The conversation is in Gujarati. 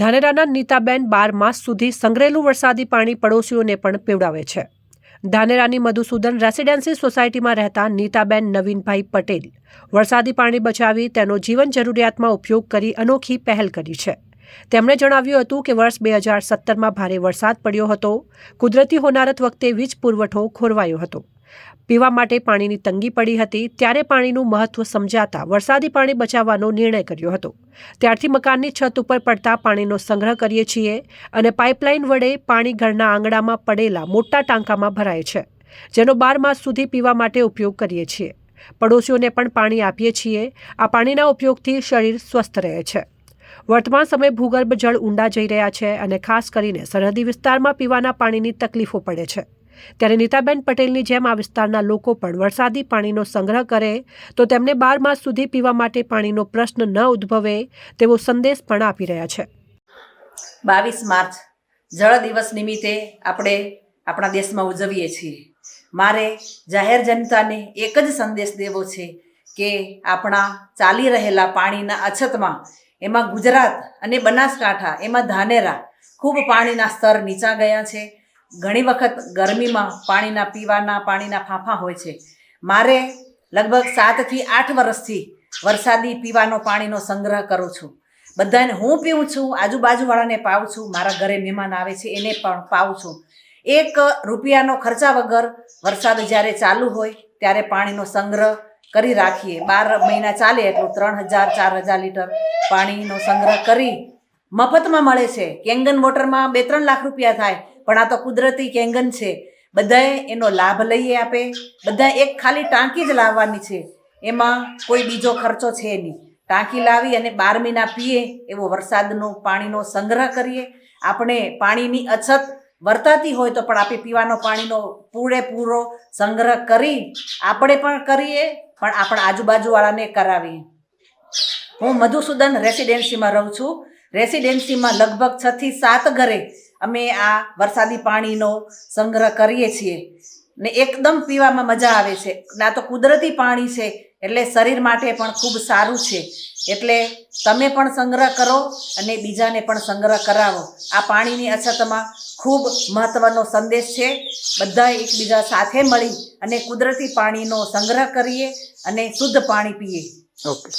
ધાનેરાના નીતાબેન બાર માસ સુધી સંગ્રહેલું વરસાદી પાણી પડોશીઓને પણ પીવડાવે છે. ધાનેરાની મધુસૂદન રેસિડેન્સી સોસાયટીમાં રહેતા નીતાબેન નવીનભાઈ પટેલ વરસાદી પાણી બચાવી તેનો જીવન જરૂરિયાતમાં ઉપયોગ કરી અનોખી પહેલ કરી છે. તેમણે જણાવ્યું હતું કે વર્ષ બે હજાર સત્તરમાં ભારે વરસાદ પડ્યો હતો. કુદરતી હોનારત વખતે વીજ પુરવઠો ખોરવાયો હતો. પીવા માટે પાણીની તંગી પડી હતી, ત્યારે પાણીનું મહત્વ સમજાતા વરસાદી પાણી બચાવવાનો નિર્ણય કર્યો હતો. ત્યારથી મકાનની છત ઉપર પડતા પાણીનો સંગ્રહ કરીએ છીએ અને પાઇપલાઇન વડે પાણી ઘરના આંગણામાં પડેલા મોટા ટાંકામાં ભરાય છે, જેનો બાર માસ સુધી પીવા માટે ઉપયોગ કરીએ છીએ. પડોશીઓને પણ પાણી આપીએ છીએ. આ પાણીના ઉપયોગથી શરીર સ્વસ્થ રહે છે. વર્તમાન સમયે ભૂગર્ભ જળ ઊંડા જઈ રહ્યા છે અને ખાસ કરીને સરહદી વિસ્તારમાં પીવાના પાણીની તકલીફો પડે છે. ત્યારે નીતાબેન પટેલની જેમ આ વિસ્તારના લોકો પણ વરસાદી પાણીનો સંગ્રહ કરે તો તેમને બાર માસ સુધી પીવા માટે પાણીનો પ્રશ્ન ન ઉદ્ભવે તેવો સંદેશ પણ આપી રહ્યા છે. બાવીસ માર્ચ, જળ દિવસ નિમિત્તે આપણે આપણા દેશમાં ઉજવીએ છીએ. મારે જાહેર જનતાને એક જ સંદેશ દેવો છે કે આપણા ચાલી રહેલા પાણીના અછતમાં એમાં ગુજરાત અને બનાસકાંઠા, એમાં ધાનેરા ખૂબ પાણીના સ્તર નીચા ગયા છે. ઘણી વખત ગરમીમાં પાણીના પીવાના, પાણીના ફાંફા હોય છે. મારે લગભગ સાતથી આઠ વર્ષથી વરસાદી પીવાનો પાણીનો સંગ્રહ કરું છું. બધાને હું પીઉં છું, આજુબાજુવાળાને પાઉં છું, મારા ઘરે મહેમાન આવે છે, એને પણ પાઉં છું. એક રૂપિયાનો ખર્ચા વગર વરસાદ જ્યારે ચાલુ હોય, ત્યારે પાણીનો સંગ્રહ કરી રાખીએ. બાર મહિના ચાલે એટલું, ત્રણ હજાર, ચાર હજાર લીટર પાણીનો સંગ્રહ કરી મફતમાં મળે છે. કેંગન વોટરમાં બે ત્રણ લાખ રૂપિયા થાય. પણ આ તો કુદરતી કેંગન છે. બધાએ એનો લાભ લઈએ આપે. બધા એક ખાલી ટાંકી જ લાવવાની છે. એમાં કોઈ બીજો ખર્ચો છે નહીં. ટાંકી લાવી અને બાર મહિના પીએ એવો વરસાદનો પાણીનો સંગ્રહ કરીએ. આપણે પાણીની અછત વર્તાતી હોય તો પણ આપણે પીવાનો પાણીનો પૂરેપૂરો સંગ્રહ કરી આપણે પણ કરીએ, પણ આપણા આજુબાજુવાળાને કરાવીએ. હું મધુસૂદન રેસિડેન્સીમાં રહું છું. રેસિડેન્સીમાં લગભગ છ થી સાત ઘરે અમે આ વરસાદી પાણીનો સંગ્રહ કરીએ છીએ. ને એકદમ પીવામાં મજા આવે છે. ના તો કુદરતી પાણી છે, એટલે શરીર માટે પણ ખૂબ સારું છે. એટલે તમે પણ સંગ્રહ કરો અને બીજાને પણ સંગ્રહ કરાવો. આ પાણીની અછતમાં ખૂબ મહત્ત્વનો સંદેશ છે. બધા એકબીજા સાથે મળી અને કુદરતી પાણીનો સંગ્રહ કરીએ અને શુદ્ધ પાણી પીએ. ઓકે.